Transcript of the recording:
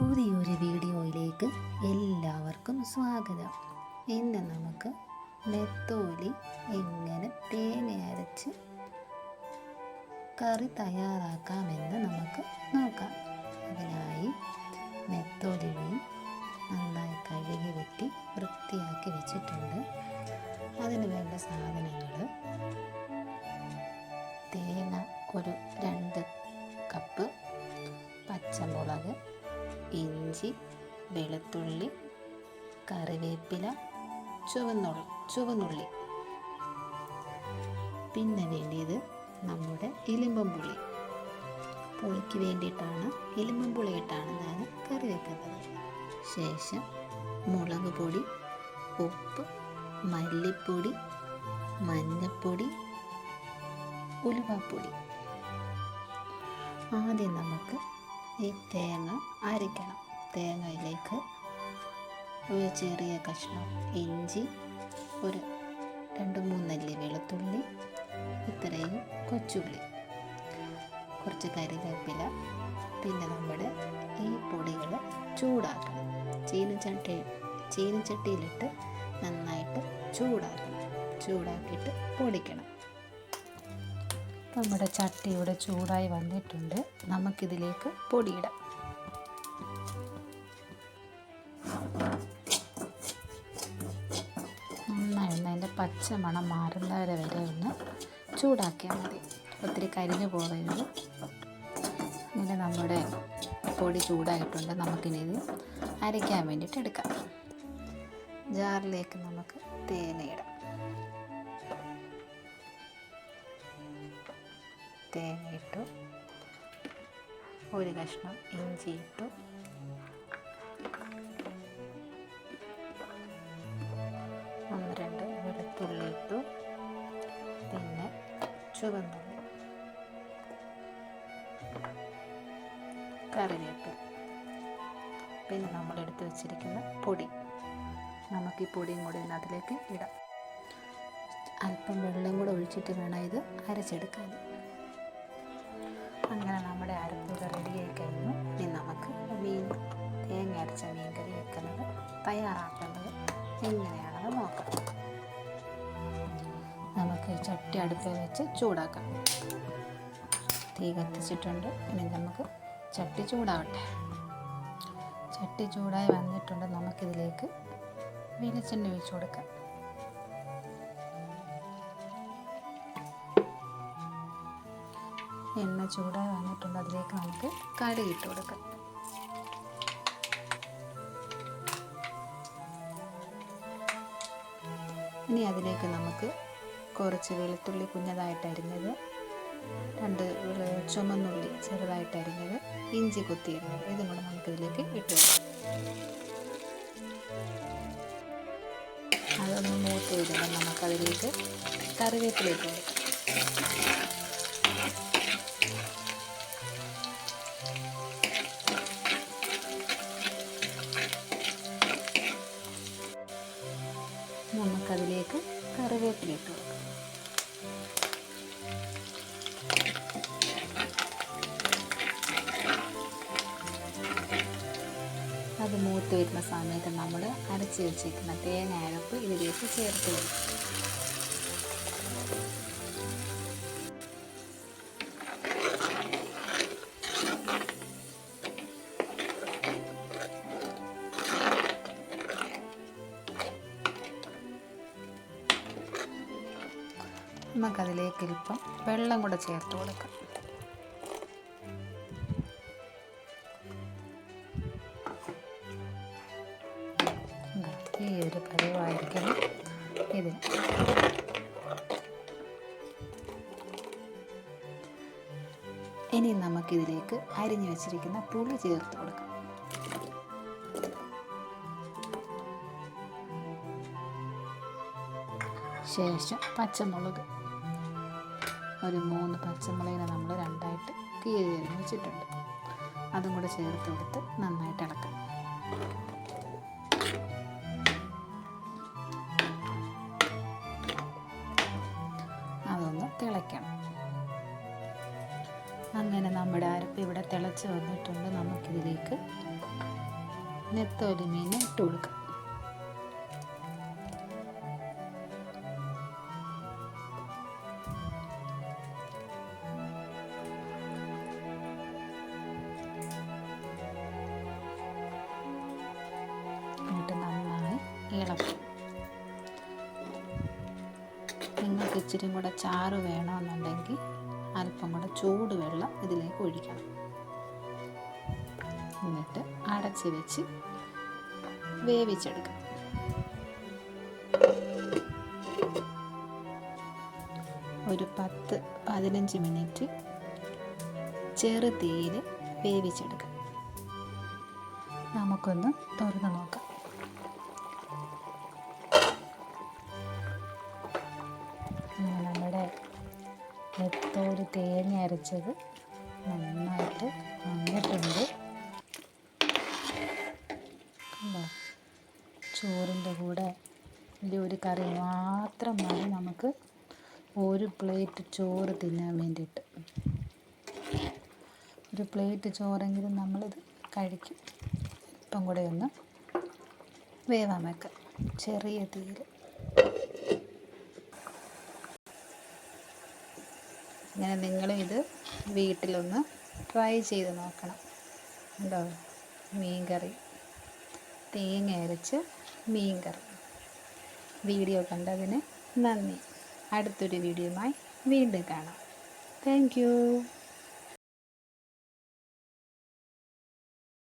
പുതിയൊരു വീഡിയോയിലേക്ക് എല്ലാവർക്കും സ്വാഗതം. ഇന്ന് നമുക്ക് നെത്തോലി എങ്ങനെ തേങ്ങ അരച്ച് കറി തയ്യാറാക്കാമെന്ന് നമുക്ക് നോക്കാം. അതിനായി നെത്തോലി നന്നായി കഴുകി വെട്ടി വൃത്തിയാക്കി വെച്ചിട്ടുണ്ട്. അതിന് വേണ്ട സാധനങ്ങൾ ഇഞ്ചി വെളുത്തുള്ളി കറിവേപ്പില ചുവന്നുള്ളി ചുവന്നുള്ളി. പിന്നെ വേണ്ടിയത് നമ്മുടെ ഇലിമ്പം പുളി. പുളിക്ക് വേണ്ടിയിട്ടാണ് ഇലിമ്പം പുളി ഇട്ടാണ് ഞാൻ കറി വെക്കുന്നത് ശേഷം മുളക് പൊടി ഉപ്പ് മല്ലിപ്പൊടി മഞ്ഞൾപ്പൊടി ഉലുവാപ്പൊടി. ആദ്യം നമുക്ക് ഈ തേങ്ങ അരയ്ക്കണം തേങ്ങയിലേക്ക് ഒരു ചെറിയ കഷ്ണം ഇഞ്ചി ഒരു രണ്ട് മൂന്നല്ലി വെളുത്തുള്ളി ഇത്രയും കൊച്ചുള്ളി. കുറച്ച് കരിവേപ്പില പിന്നെ നമ്മുടെ ഈ പൊടികൾ ചൂടാക്കണം. ചീനച്ചട്ടി ചീനച്ചട്ടിയിലിട്ട് നന്നായിട്ട് ചൂടാക്കണം. ചൂടാക്കിയിട്ട് പൊടിക്കണം. നമ്മുടെ ചട്ടി ഇവിടെ ചൂടായി വന്നിട്ടുണ്ട്. നമുക്കിതിലേക്ക് പൊടിയിടാം. പച്ച മണം മാറുന്നവരെ വരെ ഒന്ന് ചൂടാക്കിയാൽ മതി. ഒത്തിരി കരിഞ്ഞു പോകരുത്. ഇങ്ങനെ നമ്മുടെ പൊടി ചൂടായിട്ടുണ്ട്. നമുക്കിനി ഇത് അരയ്ക്കാൻ വേണ്ടിയിട്ട് എടുക്കാം. ജാറിലേക്ക് നമുക്ക് തേനയിടാം തേനയിട്ടു ഒരു കഷ്ണം ഇഞ്ചി ഇട്ടു. ഇട്ടു പിന്നെ ചുവന്നുള്ളി കറിവേപ്പില പിന്നെ നമ്മൾ എടുത്തു വെച്ചിരിക്കുന്ന പൊടി. നമുക്ക് ഈ പൊടിയും കൂടി അതിലേക്ക് ഇടാം. അല്പം വെള്ളം കൂടെ ഒഴിച്ചിട്ട് വേണം ഇത് അരച്ചെടുക്കാൻ. അങ്ങനെ നമ്മുടെ അരപ്പൊക്കെ റെഡിയായി കഴിഞ്ഞു. ഇനി നമുക്ക് മീൻ തേങ്ങ അരച്ച മീൻ കറി വെക്കുന്നത് തയ്യാറാക്കുന്നത് എങ്ങനെയാണെന്ന് നോക്കാം. നമുക്ക് ചട്ടി അടുപ്പിൽ വെച്ച് ചൂടാക്കാം. തീ കത്തിച്ചിട്ടുണ്ട്. ഇനി നമുക്ക് ചട്ടി ചൂടാവട്ടെ. ചട്ടി ചൂടായി വന്നിട്ടുണ്ട്. നമുക്കിതിലേക്ക് വെളിച്ചെണ്ണ ഒഴിച്ചു കൊടുക്കാം. എണ്ണ ചൂടായി വന്നിട്ടുണ്ട്. അതിലേക്ക് നമുക്ക് കടുക് ഇട്ട് കൊടുക്കാം. ഇനി അതിലേക്ക് നമുക്ക് കുറച്ച് വെളുത്തുള്ളി കുഞ്ഞതായിട്ട് അരിഞ്ഞത് രണ്ട് ചുമന്നുള്ളി ചെറുതായിട്ട് അരിഞ്ഞത് ഇഞ്ചി കുത്തിയിരുന്നത് ഇതും കൂടെ നമുക്കിതിലേക്ക് ഇട്ട് അതൊന്ന് മൂത്ത് വരുമ്പോൾ നമുക്കതിലേക്ക് കറിവേപ്പില ഇട്ട് കൊടുക്കാം. നമുക്കതിലേക്ക് കറിവേപ്പില ഇട്ട് കൊടുക്കാം. അത് മൂത്ത് വരുന്ന സമയത്ത് നമ്മൾ അരച്ച് വെച്ചിരിക്കുന്ന തേങ്ങ അരപ്പ് ഇതിലേക്ക് ചേർത്ത് കൊടുക്കും. നമുക്കതിലേക്ക് ഇപ്പം വെള്ളം കൂടെ ചേർത്ത് കൊടുക്കാം. ഈ ഒരു പരുവായിരിക്കണം ഇതിന് ഇനി നമുക്കിതിലേക്ക് അരിഞ്ഞു വെച്ചിരിക്കുന്ന പുളി ചേർത്ത് കൊടുക്കാം. ശേഷം പച്ചമുളക്. ഒരു മൂന്ന് പച്ചമുളകിനെ നമ്മൾ രണ്ടായിട്ട് കീറി വെച്ചിട്ടുണ്ട് അതും കൂടെ ചേർത്ത് കൊടുത്ത് നന്നായിട്ട് ഇളക്കാം. അതൊന്ന് തിളയ്ക്കണം. അങ്ങനെ നമ്മുടെ അരപ്പ് ഇവിടെ തിള തിളച്ച് വന്നിട്ടുണ്ട്. നമുക്കിതിലേക്ക് നെത്തോലി മീൻ ഇട്ട് കൊടുക്കാം. ഇളക്കും നിങ്ങൾക്ക് ഇച്ചിരി കൂടെ ചാറ് വേണമെന്നുണ്ടെങ്കിൽ അല്പം കൂടെ ചൂട് വെള്ളം ഇതിലേക്ക് ഒഴിക്കണം. എന്നിട്ട് അടച്ച് വെച്ച് വേവിച്ചെടുക്കണം ഒരു പത്ത് പതിനഞ്ച് മിനിറ്റ് ചെറുതീയിൽ വേവിച്ചെടുക്കാം. നമുക്കൊന്ന് തുറന്ന് നോക്കാം. നെത്തോലി തേങ്ങ അരച്ചത് നന്നായിട്ട് വന്നിട്ടുണ്ട്. ചോറിന്റെ കൂടെ ഈ ഒരു കറി മാത്രം മതി നമുക്ക്. ഒരു പ്ലേറ്റ് ചോറ് തിന്നാൻ വേണ്ടിയിട്ട്. ഒരു പ്ലേറ്റ് ചോറെങ്കിലും നമ്മളിത് കഴിക്കും. ഇപ്പം കൂടെ ഒന്ന് വേവാൻ വെക്കാം. ചെറിയ തീയിൽ. അങ്ങനെ നിങ്ങളും ഇത് വീട്ടിലൊന്ന് ട്രൈ ചെയ്ത് നോക്കണം. ഉണ്ടോ? മീൻകറി. തേങ്ങ അരച്ച് മീൻകറി. വീഡിയോ കണ്ടതിന് നന്ദി. അടുത്തൊരു വീഡിയോയുമായി വീണ്ടും കാണാം. താങ്ക്